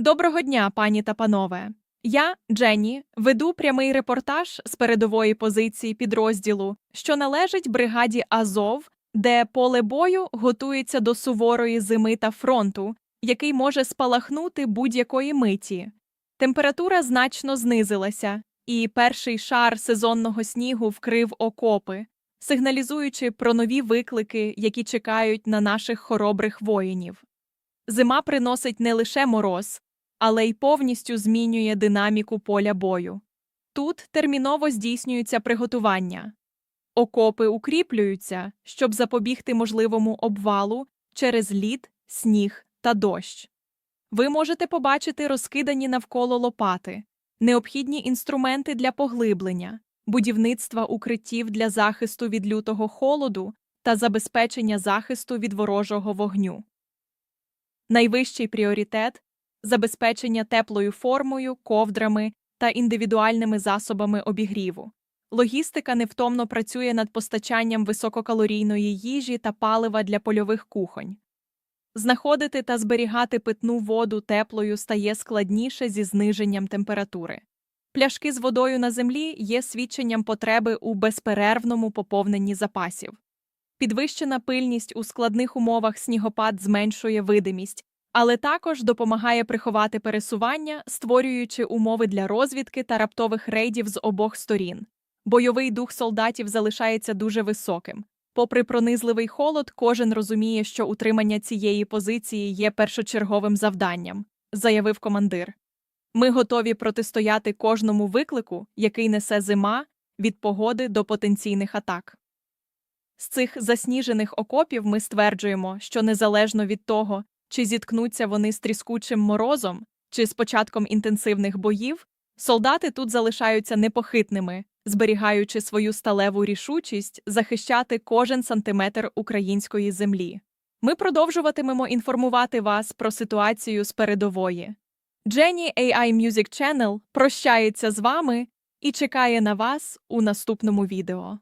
Доброго дня, пані та панове. Я, Дженні, веду прямий репортаж з передової позиції підрозділу, що належить бригаді Азов, де поле бою готується до суворої зими та фронту, який може спалахнути будь-якої миті. Температура значно знизилася, і перший шар сезонного снігу вкрив окопи, сигналізуючи про нові виклики, які чекають на наших хоробрих воїнів. Зима приносить не лише мороз, але й повністю змінює динаміку поля бою. Тут терміново здійснюються приготування. Окопи укріплюються, щоб запобігти можливому обвалу через лід, сніг та дощ. Ви можете побачити розкидані навколо лопати, необхідні інструменти для поглиблення, будівництва укриттів для захисту від лютого холоду та забезпечення захисту від ворожого вогню. Найвищий пріоритет забезпечення теплою формою, ковдрами та індивідуальними засобами обігріву. Логістика невтомно працює над постачанням висококалорійної їжі та палива для польових кухонь. Знаходити та зберігати питну воду теплою стає складніше зі зниженням температури. Пляшки з водою на землі є свідченням потреби у безперервному поповненні запасів. Підвищена пильність у складних умовах снігопад зменшує видимість, але також допомагає приховати пересування, створюючи умови для розвідки та раптових рейдів з обох сторін. Бойовий дух солдатів залишається дуже високим. Попри пронизливий холод, кожен розуміє, що утримання цієї позиції є першочерговим завданням, заявив командир. Ми готові протистояти кожному виклику, який несе зима, від погоди до потенційних атак. З цих засніжених окопів ми стверджуємо, що незалежно від того, чи зіткнуться вони з тріскучим морозом, чи з початком інтенсивних боїв, солдати тут залишаються непохитними, зберігаючи свою сталеву рішучість захищати кожен сантиметр української землі. Ми продовжуватимемо інформувати вас про ситуацію з передової. Jenny AI Music Channel прощається з вами і чекає на вас у наступному відео.